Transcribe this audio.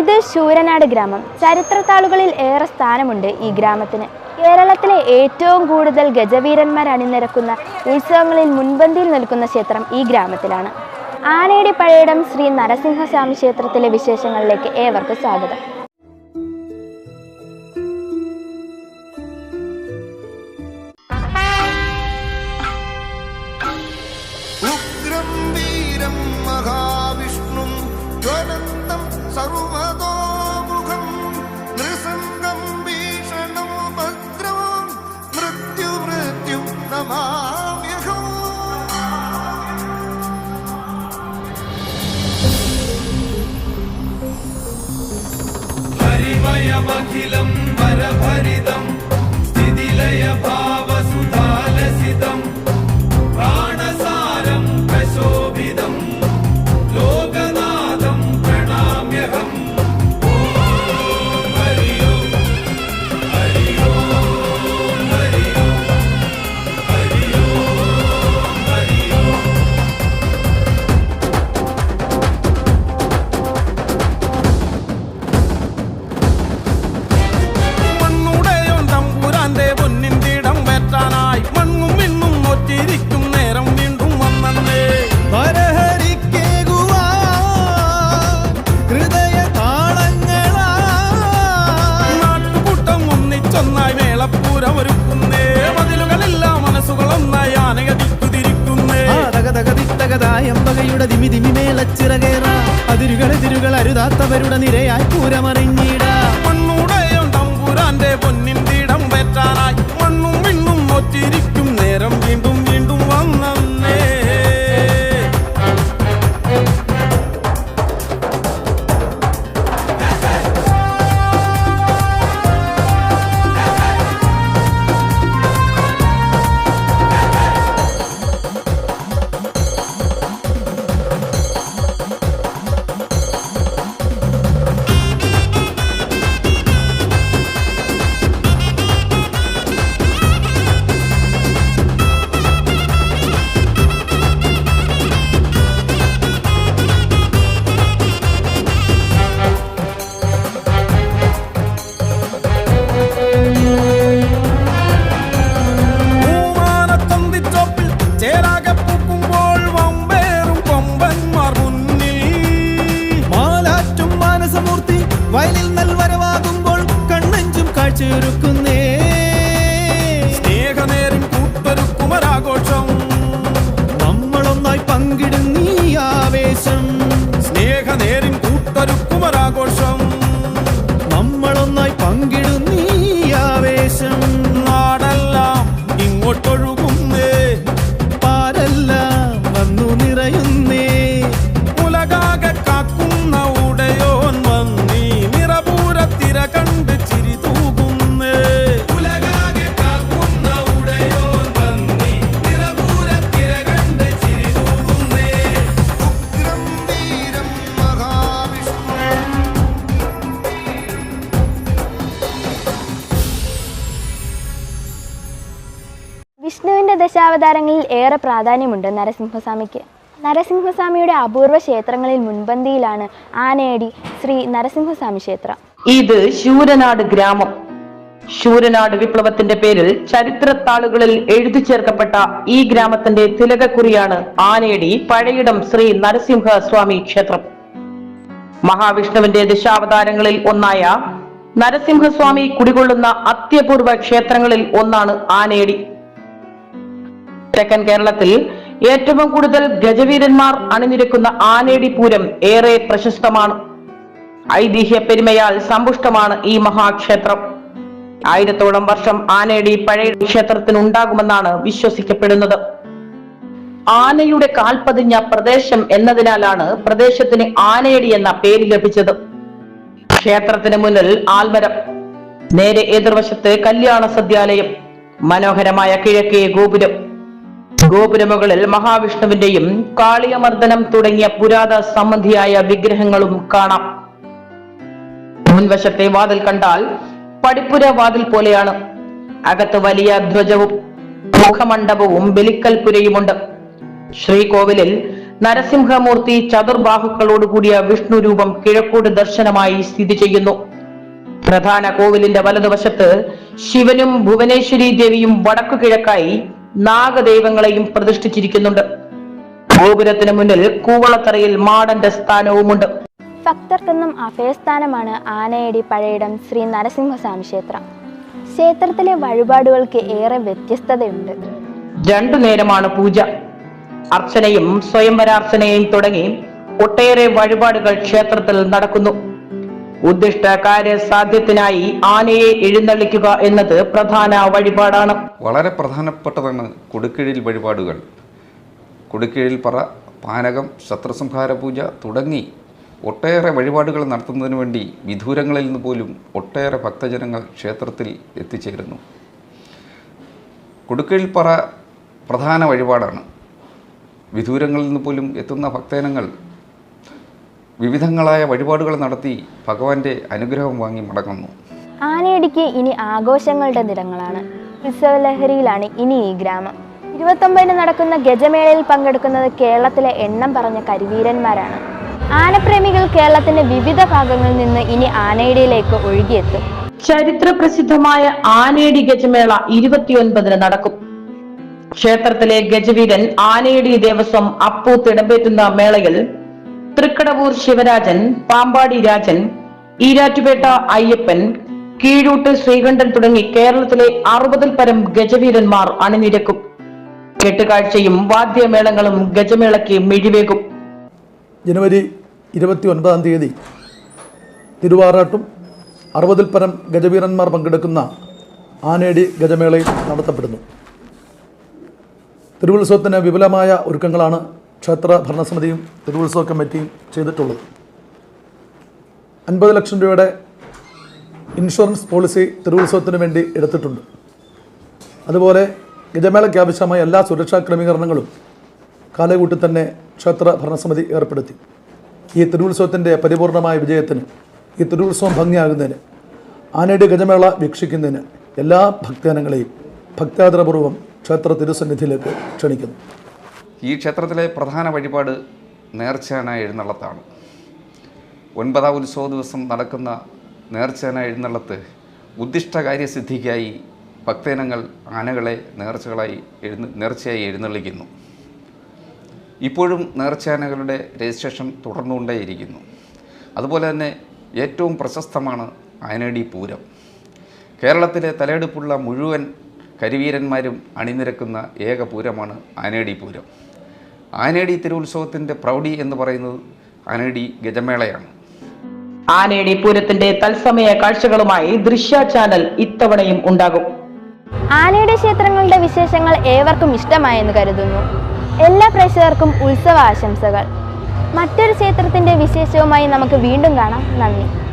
ഇത് ശൂരനാട് ഗ്രാമം. ചരിത്രത്താളുകളിൽ ഏറെ സ്ഥാനമുണ്ട് ഈ ഗ്രാമത്തിന്. കേരളത്തിലെ ഏറ്റവും കൂടുതൽ ഗജവീരന്മാർ അണിനിരക്കുന്ന ഉത്സവങ്ങളിൽ മുൻപന്തിയിൽ നിൽക്കുന്ന ക്ഷേത്രം ഈ ഗ്രാമത്തിലാണ്. ആനയുടെ പഴയിടം ശ്രീ നരസിംഹസ്വാമി ക്ഷേത്രത്തിലെ വിശേഷങ്ങളിലേക്ക് ഏവർക്കും സ്വാഗതം. അഖിലം വരഭരിതം. ഒരുക്കുന്നേ മതിലുകളെല്ലാം മനസ്സുകളൊന്നായി ആനയതിക്കുതിരിക്കുന്നേ തകതകതിത്തകതായമ്പകയുടെ ദിമി ദിമി മേളച്ചിറകേറ അതിരുകൾ എതിരുകൾ അരുതാത്തവരുടെ നിരയായി പൂരമറിഞ്ഞിട. തമ്പുരാന്റെ പൊന്നിൻ തീടം ചേരാകെ പൂക്കുമ്പോൾ വമ്പേറും കൊമ്പന്മാർ മുന്നിൽ. മാലാറ്റും മാനസമൂർത്തി വയലിൽ നൽവരവാകുമ്പോൾ കണ്ണഞ്ചും കാഴ്ചയൊരുക്കുന്നേ. സ്നേഹനേരും കൂട്ടൊരു കുമരാഘോഷം. നമ്മളൊന്നായി പങ്കിടുന്നീ ആവേശം. സ്നേഹനേരിൻ കൂട്ടൊരുക്കുമരാഘോഷം നമ്മളൊന്നായി വിഷ്ണുവിന്റെ ഏറെ പ്രാധാന്യമുണ്ട് നരസിംഹസ്വാമിക്ക്. നരസിംഹസ്വാമിയുടെ അപൂർവ ക്ഷേത്രങ്ങളിൽ മുൻപന്തിയിലാണ് ആനയടി ശ്രീ നരസിംഹസ്വാമി ക്ഷേത്രം. ഇത് ശൂരനാട് ഗ്രാമം. ശൂരനാട് വിപ്ലവത്തിന്റെ പേരിൽ ചരിത്രത്താളുകളിൽ എഴുതി ചേർക്കപ്പെട്ട ഈ ഗ്രാമത്തിന്റെ തിലകക്കുറിയാണ് ആനയടി പഴയിടം ശ്രീ നരസിംഹസ്വാമി ക്ഷേത്രം. മഹാവിഷ്ണുവിന്റെ ദശാവതാരങ്ങളിൽ ഒന്നായ നരസിംഹസ്വാമി കുടികൊള്ളുന്ന അത്യപൂർവ ക്ഷേത്രങ്ങളിൽ ഒന്നാണ് ആനയടി. തെക്കൻ കേരളത്തിൽ ഏറ്റവും കൂടുതൽ ഗജവീരന്മാർ അണിനിരക്കുന്ന ആനേടി പൂരം ഏറെ പ്രശസ്തമാണ്. ഐതിഹ്യ പെരുമയാൽ സമ്പുഷ്ടമാണ് ഈ മഹാക്ഷേത്രം. ആയിരത്തോളം വർഷം ആനേടി പഴയ ക്ഷേത്രത്തിനുണ്ടാകുമെന്നാണ് വിശ്വസിക്കപ്പെടുന്നത്. ആനയുടെ കാൽപതിഞ്ഞ പ്രദേശം എന്നതിനാലാണ് പ്രദേശത്തിന് ആനയടി എന്ന പേര് ലഭിച്ചത്. ക്ഷേത്രത്തിന് മുന്നിൽ ആൽമരം നേരെ എതിർവശത്ത് കല്യാണ സദ്യാലയം മനോഹരമായ കിഴക്കേ ഗോപുരം ഗോപുരമുകളിൽ മഹാവിഷ്ണുവിന്റെയും കാളിയമർദ്ദനം തുടങ്ങിയ പുരാത സംബന്ധിയായ വിഗ്രഹങ്ങളും കാണാം. മുൻവശത്തെ വാതിൽ കണ്ടാൽ പടിപ്പുര വാതിൽ പോലെയാണ്. അകത്ത് വലിയ ധ്വജവും മുഖമണ്ഡപവും ബലിക്കൽപുരയുമുണ്ട് ശ്രീകോവിലിൽ നരസിംഹമൂർത്തി ചതുർബാഹുക്കളോടുകൂടിയ വിഷ്ണു രൂപം കിഴക്കോട് ദർശനമായി സ്ഥിതി ചെയ്യുന്നു. പ്രധാന കോവിലിന്റെ വലതുവശത്ത് ശിവനും ഭുവനേശ്വരി ദേവിയും വടക്കു കിഴക്കായി നാഗദൈവങ്ങളെയും പ്രതിഷ്ഠിച്ചിരിക്കുന്നുണ്ട്. ഗോപുരത്തിന് മുന്നിൽ കൂവളത്തറയിൽ മാടന്റെ സ്ഥാനവുമുണ്ട്. ഭക്തർക്കെന്നും അഭയസ്ഥാനമാണ് ആനയടി പഴയിടം ശ്രീ നരസിംഹസ്വാമി ക്ഷേത്രം. ക്ഷേത്രത്തിലെ വഴിപാടുകൾക്ക് ഏറെ വ്യത്യസ്തതയുണ്ട്. രണ്ടു നേരമാണ് പൂജ. അർച്ചനയും സ്വയംവരാർച്ചനയും തുടങ്ങി ഒട്ടേറെ വഴിപാടുകൾ ക്ഷേത്രത്തിൽ നടക്കുന്നു. ഉദ്ദിഷ്ട കാര്യസാധ്യത്തിനായി ആനയെ എഴുന്നള്ളിക്കുക എന്നത് പ്രധാന വഴിപാടാണ്. വളരെ പ്രധാനപ്പെട്ടതാണ് കൊടുക്കിഴിൽ വഴിപാടുകൾ. കൊടുക്കിഴിൽ പറ പാനകം ശത്രുസംഹാര പൂജ തുടങ്ങി ഒട്ടേറെ വഴിപാടുകൾ നടത്തുന്നതിന് വേണ്ടി വിദൂരങ്ങളിൽ നിന്ന് പോലും ഒട്ടേറെ ഭക്തജനങ്ങൾ ക്ഷേത്രത്തിൽ എത്തിച്ചേരുന്നു. കൊടുക്കിഴിൽ പറ പ്രധാന വഴിപാടാണ്. വിദൂരങ്ങളിൽ നിന്ന് പോലും എത്തുന്ന ഭക്തജനങ്ങൾ വിവിധങ്ങളായ വഴിപാടുകൾ നടത്തി ഭഗവാന്റെ അനുഗ്രഹം വാങ്ങി മടങ്ങുന്നു. ആനയടിക്ക് ഇനി ആഘോഷങ്ങളുടെ നിറങ്ങളാണ് ഉത്സവലഹരിയിലാണ് ഇനി ഈ ഗ്രാമം. ഇരുപത്തൊമ്പതിന് നടക്കുന്ന ഗജമേളയിൽ പങ്കെടുക്കുന്നത് കേരളത്തിലെ എണ്ണം പറഞ്ഞ കരിവീരന്മാരാണ്. ആനപ്രേമികൾ കേരളത്തിന്റെ വിവിധ ഭാഗങ്ങളിൽ നിന്ന് ഇനി ആനയിടയിലേക്ക് ഒഴുകിയെത്തും. ചരിത്ര പ്രസിദ്ധമായ ആനയടി ഗജമേള ഇരുപത്തിയൊൻപതിന് നടക്കും. ക്ഷേത്രത്തിലെ ഗജവീരൻ ആനയടി ദേവസ്വം അപ്പു തിടമ്പേറ്റുന്ന മേളയിൽ തൃക്കടവൂർ ശിവരാജൻ പാമ്പാടി രാജൻ ഈരാറ്റുപേട്ട അയ്യപ്പൻ കീഴൂട്ട് ശ്രീകണ്ഠൻ തുടങ്ങി കേരളത്തിലെ അറുപതിൽ പരം ഗജവീരന്മാർ അണിനിരക്കും. കെട്ടുകാഴ്ചയും വാദ്യമേളങ്ങളും ഗജമേളയ്ക്ക് മിഴിവേകും. ജനുവരി ഇരുപത്തി ഒൻപതാം തീയതി തിരുവാറാട്ടും അറുപതിൽ പരം ഗജവീരന്മാർ പങ്കെടുക്കുന്ന ആനേടി ഗജമേളയും നടത്തപ്പെടുന്നു. തിരുവുത്സവത്തിന് വിപുലമായ ഒരുക്കങ്ങളാണ് ക്ഷേത്ര ഭരണസമിതിയും തിരുവുത്സവ കമ്മിറ്റിയും ചെയ്തിട്ടുള്ളത്. അൻപത് ലക്ഷം രൂപയുടെ ഇൻഷുറൻസ് പോളിസി തിരുവുത്സവത്തിന് വേണ്ടി എടുത്തിട്ടുണ്ട്. അതുപോലെ ഗജമേളയ്ക്ക് ആവശ്യമായ എല്ലാ സുരക്ഷാ ക്രമീകരണങ്ങളും കാലകൂട്ടി തന്നെ ക്ഷേത്ര ഭരണസമിതി ഏർപ്പെടുത്തി. ഈ തിരുവുത്സവത്തിന്റെ പരിപൂർണമായ വിജയത്തിന് ഈ തിരുവുത്സവം ഭംഗിയാകുന്നതിന് ആനയുടെ ഗജമേള വീക്ഷിക്കുന്നതിന് എല്ലാ ഭക്തജനങ്ങളെയും ഭക്താദരപൂർവം ക്ഷേത്ര തിരുസന്നിധിയിലേക്ക് ക്ഷണിക്കുന്നു. ഈ ക്ഷേത്രത്തിലെ പ്രധാന വഴിപാട് നേർച്ചാന എഴുന്നള്ളത്താണ്. ഒൻപതാം ഉത്സവ ദിവസം നടക്കുന്ന നേർച്ചാന എഴുന്നള്ളത്ത് ഉദ്ദിഷ്ട കാര്യസിദ്ധിക്കായി ഭക്തജനങ്ങൾ ആനകളെ നേർച്ചകളായി എഴുന്ന നേർച്ചയായി എഴുന്നള്ളിക്കുന്നു. ഇപ്പോഴും നേർച്ചാനകളുടെ രജിസ്ട്രേഷൻ തുടർന്നുകൊണ്ടേയിരിക്കുന്നു. അതുപോലെ തന്നെ ഏറ്റവും പ്രശസ്തമാണ് ആനടി പൂരം. കേരളത്തിലെ തലയെടുപ്പുള്ള മുഴുവൻ കരിവീരന്മാരും അണിനിരക്കുന്ന ഏക പൂരമാണ് ആനേടി പൂരം. ആനേടി തിരുവുത്സവത്തിന്റെ പ്രൗഢി എന്ന് പറയുന്നത് ആനേടി ഗജമേളയാണ്. ആനേടി പൂരത്തിന്റെ തത്സമയ കാഴ്ചകളുമായി ദൃശ്യ ചാനൽ ഇത്തവണയും ഉണ്ടാകും. ആനയുടെ ക്ഷേത്രങ്ങളുടെ വിശേഷങ്ങൾ ഏവർക്കും ഇഷ്ടമായെന്ന് കരുതുന്നു. എല്ലാ പ്രേക്ഷകർക്കും ഉത്സവ ആശംസകൾ മറ്റൊരു ക്ഷേത്രത്തിന്റെ വിശേഷവുമായി നമുക്ക് വീണ്ടും കാണാം. നന്ദി.